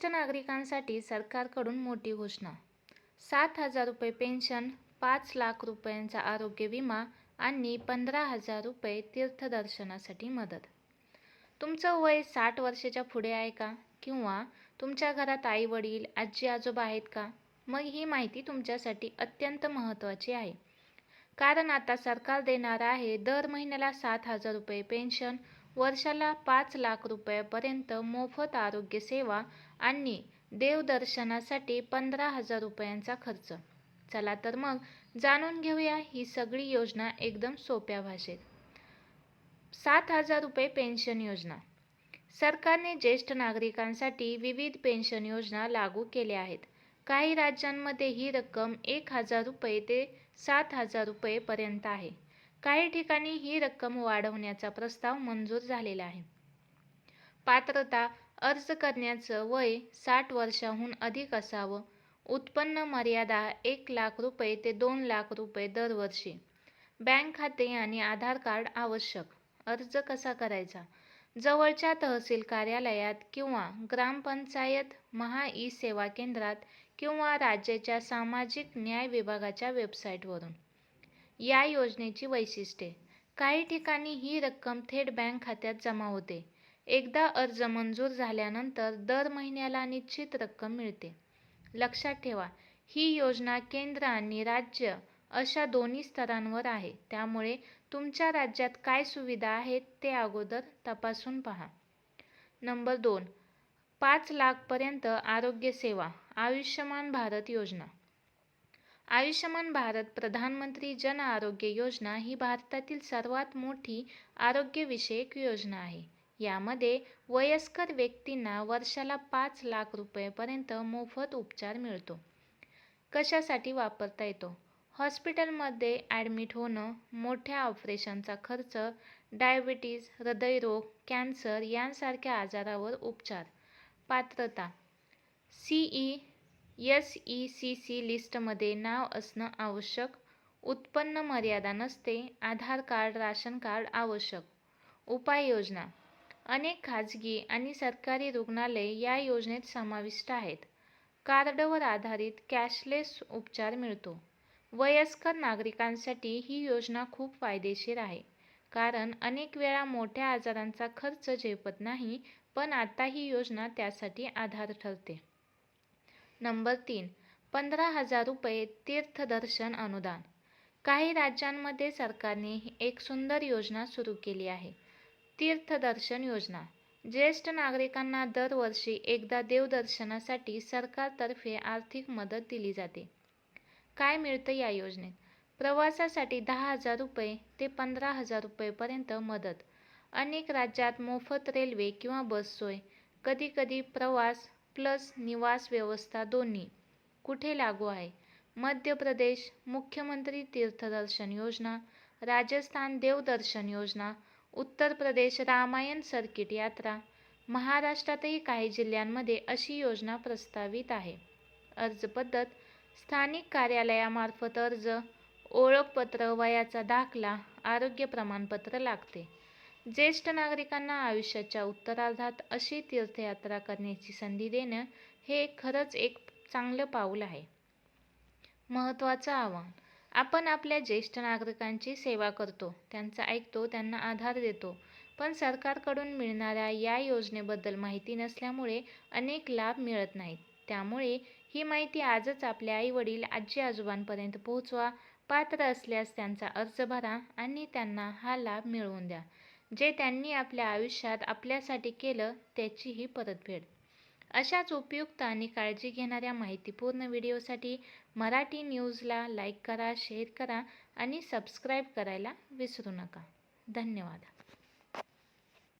ज्येष्ठ नागरिकांसाठी सरकारकडून मोठी घोषणा. सात हजार रुपये पेन्शन पाच लाख रुपयांचा आरोग्य विमा आणि पंधरा हजार रुपये तीर्थदर्शनासाठी मदत. तुमचं वय साठ वर्षाच्या पुढे आहे का? किंवा तुमच्या घरात आई वडील आजी आजोबा आहेत का? मग ही माहिती तुमच्यासाठी अत्यंत महत्त्वाची आहे. कारण आता सरकार देणार आहे दर महिन्याला सात हजार रुपये पेन्शन वर्षाला पाच लाख रुपयापर्यंत मोफत आरोग्य सेवा आणि देवदर्शनासाठी पंधरा हजार रुपयांचा खर्च. चला तर मग जाणून घेऊया ही सगळी योजना एकदम सोप्या भाषेत. सात हजार रुपये पेन्शन योजना. सरकारने ज्येष्ठ नागरिकांसाठी विविध पेन्शन योजना लागू केल्या आहेत. काही राज्यांमध्ये ही रक्कम एक हजार रुपये ते सात हजार रुपयेपर्यंत आहे. काही ठिकाणी ही रक्कम वाढवण्याचा प्रस्ताव मंजूर झालेला आहे. पात्रता अर्ज करण्याचं वय साठ वर्षाहून अधिक असावं. उत्पन्न मर्यादा एक लाख रुपये ते दोन लाख रुपये दरवर्षी. बँक खाते आणि आधार कार्ड आवश्यक. अर्ज कसा करायचा? जवळच्या तहसील कार्यालयात किंवा ग्रामपंचायत महा ई सेवा केंद्रात किंवा राज्याच्या सामाजिक न्याय विभागाच्या वेबसाईटवरून. या योजनेची वैशिष्ट्ये. काही ठिकाणी ही रक्कम थेट बँक खात्यात जमा होते. एकदा अर्ज मंजूर झाल्यानंतर दर महिन्याला निश्चित रक्कम मिळते. लक्षात ठेवा ही योजना केंद्र आणि राज्य अशा दोन्ही स्तरांवर आहे. त्यामुळे तुमच्या राज्यात काय सुविधा आहेत ते अगोदर तपासून पहा. नंबर दोन पाच लाखपर्यंत आरोग्य सेवा आयुष्यमान भारत योजना. आयुष्यमान भारत प्रधानमंत्री जन आरोग्य योजना ही भारतातील सर्वात मोठी आरोग्यविषयक योजना आहे. यामध्ये वयस्कर व्यक्तींना वर्षाला पाच लाख रुपयेपर्यंत मोफत उपचार मिळतो. कशासाठी वापरता येतो? हॉस्पिटलमध्ये ॲडमिट होणं मोठ्या ऑपरेशनचा खर्च डायबिटीज हृदयरोग कॅन्सर यांसारख्या आजारावर उपचार. पात्रता. C E S E C C लिस्टमध्ये नाव असणं आवश्यक. उत्पन्न मर्यादा नसते. आधार कार्ड राशन कार्ड आवश्यक. उपाययोजना. अनेक खाजगी आणि सरकारी रुग्णालय या योजनेत समाविष्ट आहेत. कार्डवर आधारित कॅशलेस उपचार मिळतो. वयस्कर नागरिकांसाठी ही योजना खूप फायदेशीर आहे. कारण अनेक वेळा मोठ्या आजारांचा खर्च झेपत नाही पण आता ही योजना त्यासाठी आधार ठरते. नंबर तीन पंधरा हजार रुपये तीर्थदर्शन अनुदान. काही राज्यांमध्ये सरकारने एक सुंदर योजना सुरू केली आहे. तीर्थदर्शन योजना. ज्येष्ठ नागरिकांना दरवर्षी एकदा देवदर्शनासाठी सरकारतर्फे आर्थिक मदत दिली जाते. काय मिळतं या योजनेत? प्रवासासाठी दहा हजार रुपये ते पंधरा हजार रुपयेपर्यंत मदत. अनेक राज्यात मोफत रेल्वे किंवा बस सोय. कधीकधी प्रवास प्लस निवास व्यवस्था दोन्ही कुठे लागू आहे? मध्य प्रदेश मुख्यमंत्री तीर्थदर्शन योजना राजस्थान देवदर्शन योजना उत्तर प्रदेश रामायण सर्किट यात्रा महाराष्ट्रातही काही जिल्ह्यांमध्ये अशी योजना प्रस्तावित आहे. अर्ज पद्धत स्थानिक कार्यालयामार्फत अर्ज ओळखपत्र वयाचा दाखला आरोग्य प्रमाणपत्र लागते. ज्येष्ठ नागरिकांना आयुष्याच्या उत्तरार्धात अशी तीर्थयात्रा करण्याची संधी देणं हे खरंच एक चांगलं पाऊल आहे. महत्त्वाचं आव्हान. आपण आपल्या ज्येष्ठ नागरिकांची सेवा करतो त्यांचा ऐकतो त्यांना आधार देतो पण सरकारकडून मिळणाऱ्या या योजनेबद्दल माहिती नसल्यामुळे अनेक लाभ मिळत नाहीत. त्यामुळे ही माहिती आजच आपल्या आईवडील आजी आजोबांपर्यंत पोहोचवा. पात्र असल्यास त्यांचा अर्ज भरा आणि त्यांना हा लाभ मिळवून द्या. जे त्यांनी आपल्या आयुष्यात आपल्यासाठी केलं त्याचीही परतफेड. अशाच उपयुक्त आणि काळजी घेणाऱ्या माहितीपूर्ण व्हिडिओसाठी मराठी न्यूजला लाईक करा शेअर करा आणि सबस्क्राईब करायला विसरू नका. धन्यवाद.